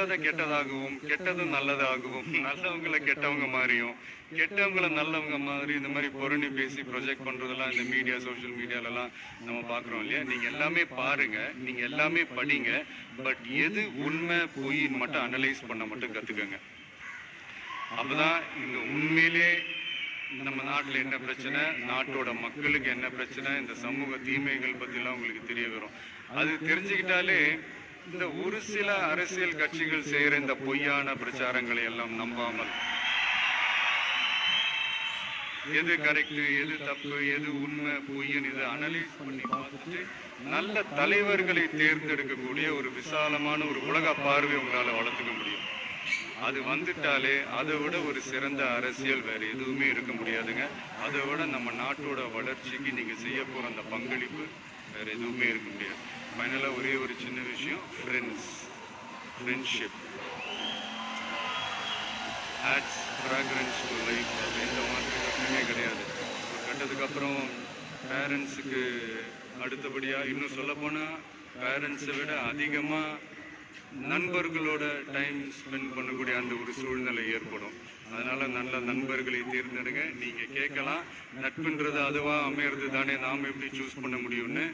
நல்லதை கெட்டதாகவும் கெட்டது நல்லதாகவும் நல்லவங்களை கெட்டவங்க மாதிரியும் கெட்டவங்களை நல்லவங்க மாதிரி இந்த மாதிரி பொருணி பேசி ப்ரொஜெக்ட் பண்றதெல்லாம் இந்த மீடியா சோஷியல் மீடியாலலாம் நம்ம பார்க்குறோம் இல்லையா? நீங்க எல்லாமே பாருங்க நீங்க எல்லாமே படிங்க பட் எது உண்மை பொய்ன்னு மட்டும் அனலைஸ் பண்ண மட்டும் கத்துக்கங்க. அப்பதான் இந்த உண்மையிலே நம்ம நாட்டில் என்ன பிரச்சனை? நாட்டோட மக்களுக்கு என்ன பிரச்சனை? இந்த சமூக தீமைகள் பற்றிலாம் உங்களுக்கு தெரிய வரும். அது தெரிஞ்சுக்கிட்டாலே இந்த ஒரு சில அரசியல் கட்சிகள் செய்கிற இந்த பொய்யான பிரச்சாரங்களை எல்லாம் நம்பாமல். எது கரெக்ட் எது தப்பு எது உண்மை பொய்ன்னு இது அனலைஸ் பண்ணி பார்த்துட்டு நல்ல தலைவர்களை தேர்ந்தெடுக்கக்கூடிய ஒரு விசாலமான ஒரு உலக பார்வை உங்களால வளர்த்துக்க முடியும். அது வந்துட்டாலே அதை விட ஒரு சிறந்த அரசியல் வேறு எதுவுமே இருக்க முடியாதுங்க. அதை விட நம்ம நாட்டோட வளர்ச்சிக்கு நீங்கள் செய்ய போகிற அந்த பங்களிப்பு வேறு எதுவுமே இருக்க முடியாது. ஃபைனலாக ஒரே ஒரு சின்ன விஷயம் friends friendship adds fragrance to life எந்த மாதிரி ஒன்றுமே கிடையாது. ஒரு கட்டத்துக்கு அப்புறம் பேரண்ட்ஸுக்கு அடுத்தபடியாக இன்னும் சொல்லப்போனால் பேரண்ட்ஸை விட அதிகமாக நண்பர்களோட டைம் ஸ்பெண்ட் பண்ணக்கூடிய அந்த ஒரு சூழ்நிலை ஏற்படும். அதனால நல்ல நண்பர்களை தேர்ந்தெடுங்க. நீங்க கேட்கலாம். நட்புன்றது அதுவா அமையறது தானே நாம் எப்படி சூஸ் பண்ண முடியும்னு.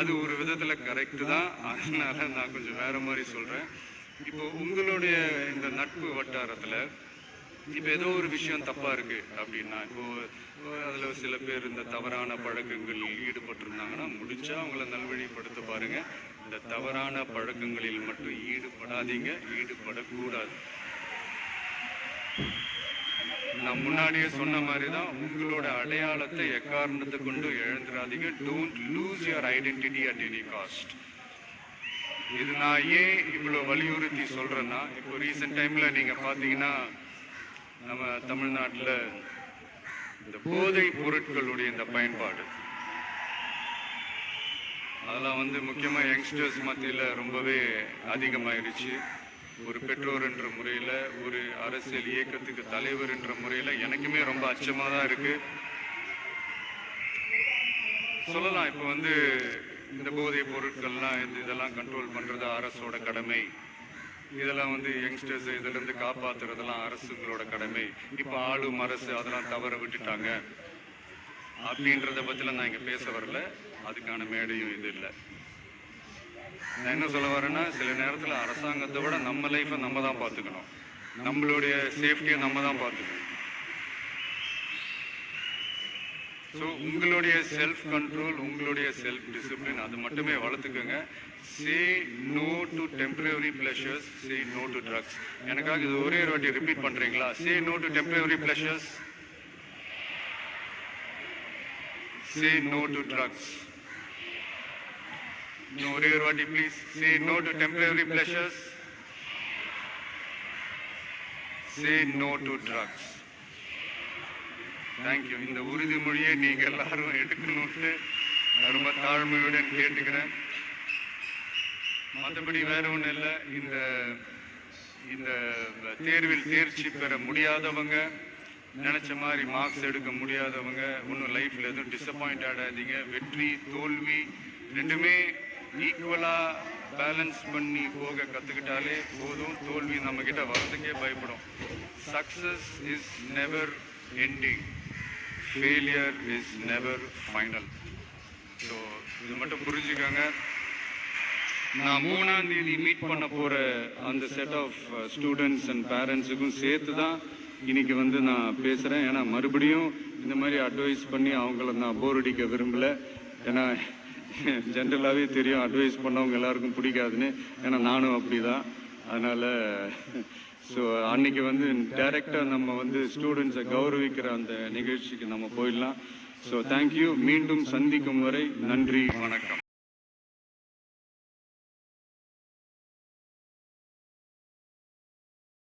அது ஒரு விதத்துல கரெக்ட் தான். அதனால நான் கொஞ்சம் வேற மாதிரி சொல்றேன். இப்போ உங்களுடைய இந்த நட்பு வட்டாரத்துல இப்போ ஏதோ ஒரு விஷயம் தப்பா இருக்கு அப்படின்னா இப்போ அதுல சில பேர் இந்த தவறான பழக்கங்களில் ஈடுபட்டிருந்தாங்கன்னா முடிச்சா அவங்கள நல்வழிப்படுத்த பாருங்க. இந்த தவறான பழக்கங்களில் மட்டும் ஈடுபடாதீங்க ஈடுபடக்கூடாது. நான் முன்னாடியே சொன்ன மாதிரி தான் உங்களோட அடையாளத்தை எக்காரணத்தை கொண்டு இழந்துடாதீங்க. Don't lose your identity at any cost இது நான் ஏன் இவ்வளோ வலியுறுத்தி சொல்கிறேன்னா இப்போ ரீசெண்ட் டைமில் நீங்கள் பார்த்தீங்கன்னா நம்ம தமிழ்நாட்டில் இந்த போதை பொருட்களுடைய இந்த பயன்பாடு. அதெல்லாம் வந்து முக்கியமாக யங்ஸ்டர்ஸ் மத்தியில் ரொம்பவே அதிகமாகிடுச்சு ஒரு பெற்றோர் என்ற முறையில் ஒரு அரசியல் இயக்கத்துக்கு தலைவர் என்ற முறையில் எனக்குமே ரொம்ப அச்சமாக தான் இருக்குது சொல்லலாம் இப்போ வந்து இந்த போதைப் பொருட்கள்லாம் இந்த இதெல்லாம் கண்ட்ரோல் பண்ணுறது அரசோட கடமை. இதெல்லாம் வந்து யங்ஸ்டர்ஸ் இதிலிருந்து காப்பாற்றுறதெல்லாம் அரசுங்களோட அரசுகளோட கடமை. இப்போ ஆளும் அரசு அதெல்லாம் தவற விட்டுட்டாங்க. அப்படின்றத பற்றிலாம் நான் இங்க பேச வரல. அதுக்கான மேடையும் இது இல்லை. நான் என்ன சொல்ல வரேன்னா சில நேரத்துல அரசாங்கத்தை விட நம்ம லைஃப்பை நம்ம தான் பார்த்துக்கணும் நம்மளுடைய சேஃப்டியை நம்ம தான் பார்த்துக்கணும் ஸோ உங்களுடைய செல்ஃப் கண்ட்ரோல் உங்களுடைய செல்ஃப் டிசிப்ளின் அது மட்டுமே வளர்த்துக்கோங்க. Say no to temporary pleasures say no to drugs எனக்காக இது ஒரே ஒரு வாட்டி ரிப்பீட் பண்றீங்களா? Say no to temporary pleasures say no to drugs ஒரே ஒரு வாட்டி please say no to temporary pleasures say no to drugs thank you இந்த உறுதிமொழியை நீங்க எல்லாரும் எடுக்கணும்னு நான் ரொம்ப தாழ்மையுடன் கேட்டுக்கிறேன். மற்றபடி வேற ஒன்றும் இல்லை. இந்த இந்த தேர்வில் தேர்ச்சி பெற முடியாதவங்க நினைச்ச மாதிரி மார்க்ஸ் எடுக்க முடியாதவங்க ஒன்றும் லைஃப்பில் எதுவும் டிசப்பாயிண்ட் ஆடாதீங்க. வெற்றி தோல்வி ரெண்டுமே ஈக்குவலாக பேலன்ஸ் பண்ணி போக கற்றுக்கிட்டாலே போதும். தோல்வி நம்மக்கிட்ட வரதுக்கே வர்றதுக்கே பயப்படும். Success is never ending failure is never final so இது மட்டும் புரிஞ்சுக்கோங்க. நான் மூணாம் தேதி மீட் பண்ண போகிற அந்த set of students uh, and பேரண்ட்ஸுக்கும் சேர்த்து தான் இன்னைக்கு வந்து நான் பேசுகிறேன் ஏன்னா மறுபடியும் இந்த மாதிரி அட்வைஸ் பண்ணி அவங்கள நான் போர் அடிக்க விரும்பலை. ஏன்னா ஜென்ரலாகவே தெரியும் அட்வைஸ் பண்ணவங்க எல்லாருக்கும் பிடிக்காதுன்னு. ஏன்னா நானும் அப்படிதான். அதனால் ஸோ அன்னைக்கு வந்து டைரெக்டாக நம்ம வந்து ஸ்டூடெண்ட்ஸை கௌரவிக்கிற அந்த நிகழ்ச்சிக்கு நம்ம போயிடலாம். ஸோ தேங்க்யூ மீண்டும் சந்திக்கும் வரை நன்றி வணக்கம்.